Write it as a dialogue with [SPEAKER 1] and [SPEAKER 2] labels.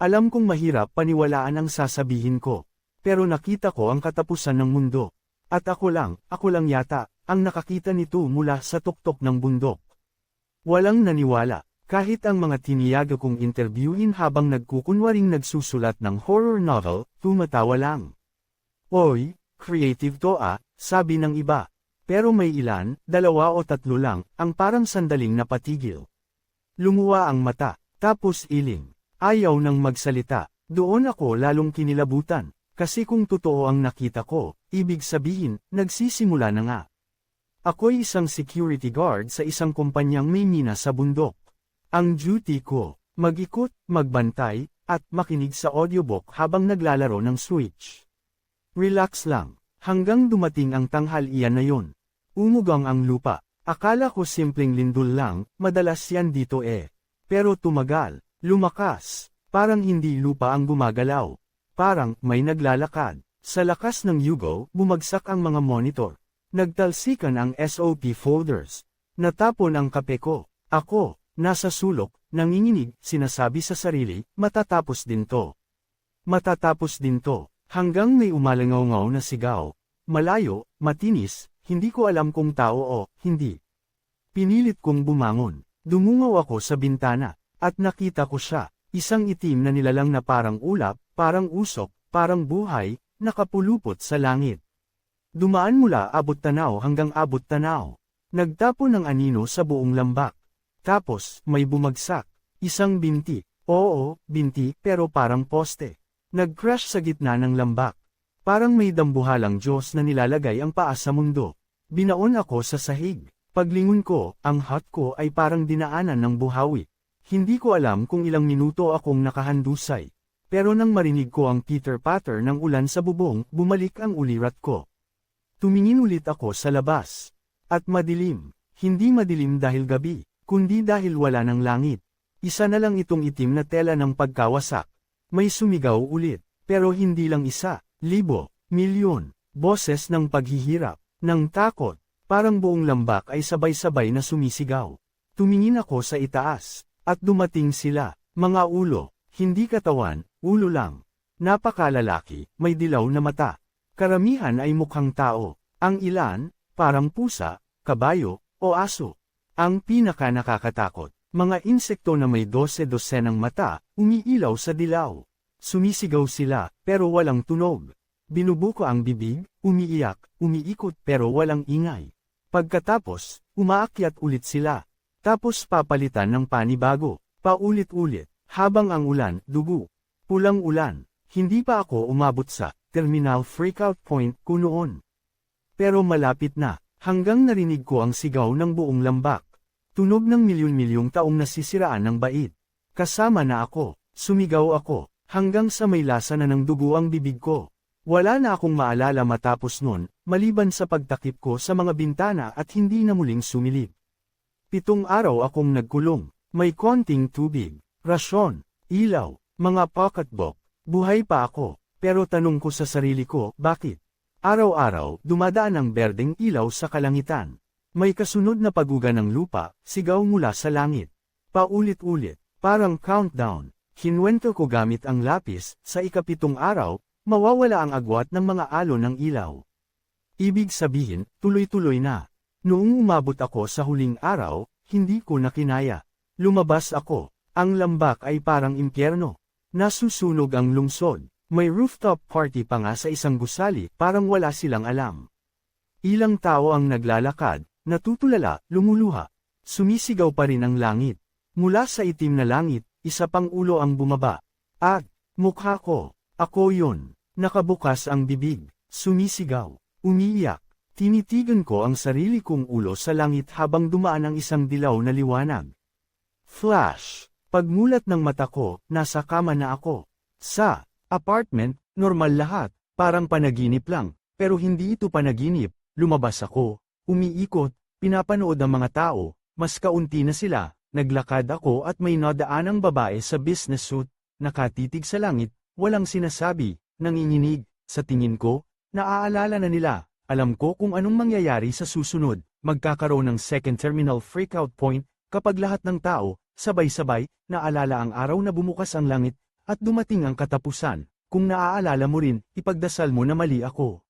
[SPEAKER 1] Alam kong mahirap paniwalaan ang sasabihin ko. Pero nakita ko ang katapusan ng mundo. At ako lang, ako lang yata, ang nakakita nito mula sa tuktok ng bundok. Walang naniwala, kahit ang mga tiniyaga kong interviewin habang nagkukunwaring nagsusulat ng horror novel, tumatawa lang. Oy, creative to ah, sabi ng iba. Pero may ilan, dalawa o tatlo lang, ang parang sandaling napatigil. Lumuwa ang mata, tapos iling. Ayaw nang magsalita. Doon ako lalong kinilabutan, kasi kung totoo ang nakita ko, ibig sabihin, nagsisimula na nga. Ako'y isang security guard sa isang kumpanyang may mina sa bundok. Ang duty ko, mag-ikot, magbantay, at makinig sa audiobook habang naglalaro ng Switch. Relax lang, hanggang dumating ang tanghalian na yon. Umugang ang lupa. Akala ko simpleng lindol lang, madalas yan dito eh. Pero tumagal, lumakas, parang hindi lupa ang gumagalaw. Parang may naglalakad. Sa lakas ng yugo, bumagsak ang mga monitor. Nagtalsikan ang SOP folders. Natapon ang kape ko. Ako, nasa sulok, nanginginig, sinasabi sa sarili, matatapos din to. Matatapos din to. Hanggang may umalangaw na sigaw. Malayo, matinis, hindi ko alam kung tao o hindi. Pinilit kong bumangon. Dumungaw ako sa bintana, at nakita ko siya, isang itim na nilalang na parang ulap, parang usok, parang buhay, nakapulupot sa langit. Dumaan mula abot tanaw hanggang abot tanaw. Nagtapo ng anino sa buong lambak. Tapos, may bumagsak. Isang binti. Oo, binti, pero parang poste. Nag-crash sa gitna ng lambak. Parang may dambuhalang Diyos na nilalagay ang paa sa mundo. Binaon ako sa sahig. Paglingon ko, ang hot ko ay parang dinaanan ng buhawi. Hindi ko alam kung ilang minuto akong nakahandusay. Pero nang marinig ko ang pitter-patter ng ulan sa bubong, bumalik ang ulirat ko. Tumingin ulit ako sa labas. At madilim. Hindi madilim dahil gabi, kundi dahil wala ng langit. Isa na lang itong itim na tela ng pagkawasak. May sumigaw ulit, pero hindi lang isa, libo, milyon, boses ng paghihirap, ng takot, parang buong lambak ay sabay-sabay na sumisigaw. Tumingin ako sa itaas, at dumating sila, mga ulo, hindi katawan, ulo lang. Napakalalaki, may dilaw na mata. Karamihan ay mukhang tao, ang ilan, parang pusa, kabayo, o aso. Ang pinaka nakakatakot, mga insekto na may 12-12 ng mata, umiilaw sa dilaw. Sumisigaw sila, pero walang tunog. Binubuko ang bibig, umiiyak, umiikot pero walang ingay. Pagkatapos, umaakyat ulit sila. Tapos papalitan ng panibago, paulit-ulit, habang ang ulan, dugo. Pulang ulan, hindi pa ako umabot sa terminal freakout point ko noon. Pero malapit na, hanggang narinig ko ang sigaw ng buong lambak. Tunog ng milyon-milyong taong nasisiraan ng bait. Kasama na ako, sumigaw ako, hanggang sa may lasa na ng dugo ang bibig ko. Wala na akong maalala matapos nun, maliban sa pagtakip ko sa mga bintana at hindi na muling sumilip. Pitong araw akong nagkulong, may konting tubig, rasyon, ilaw, mga pocketbook, buhay pa ako, pero tanong ko sa sarili ko, bakit? Araw-araw, dumadaan ang berdeng ilaw sa kalangitan. May kasunod na paguga ng lupa, sigaw mula sa langit. Paulit-ulit, parang countdown. Kinwento ko gamit ang lapis, sa ikapitong araw, mawawala ang agwat ng mga alon ng ilaw. Ibig sabihin, tuloy-tuloy na. Noong umabot ako sa huling araw, hindi ko na kinaya. Lumabas ako. Ang lambak ay parang impyerno. Nasusunog ang lungsod. May rooftop party pa nga sa isang gusali, parang wala silang alam. Ilang tao ang naglalakad, natutulala, lumuluha. Sumisigaw pa rin ang langit. Mula sa itim na langit, isa pang ulo ang bumaba. At, mukha ko, ako yun. Nakabukas ang bibig, sumisigaw, umiiyak. Tinitigan ko ang sarili kong ulo sa langit habang dumaan ang isang dilaw na liwanag. Flash! Pagmulat ng mata ko, nasa kama na ako. Sa apartment, normal lahat, parang panaginip lang, pero hindi ito panaginip, lumabas ako, umiikot, pinapanood ang mga tao, mas kaunti na sila, naglakad ako at may nadaanang babae sa business suit, nakatitig sa langit, walang sinasabi, nanginginig, sa tingin ko, naaalala na nila, alam ko kung anong mangyayari sa susunod, magkakaroon ng second terminal freakout point, kapag lahat ng tao, sabay-sabay, naalala ang araw na bumukas ang langit, At dumating ang katapusan, kung naaalala mo rin, ipagdasal mo na mali ako.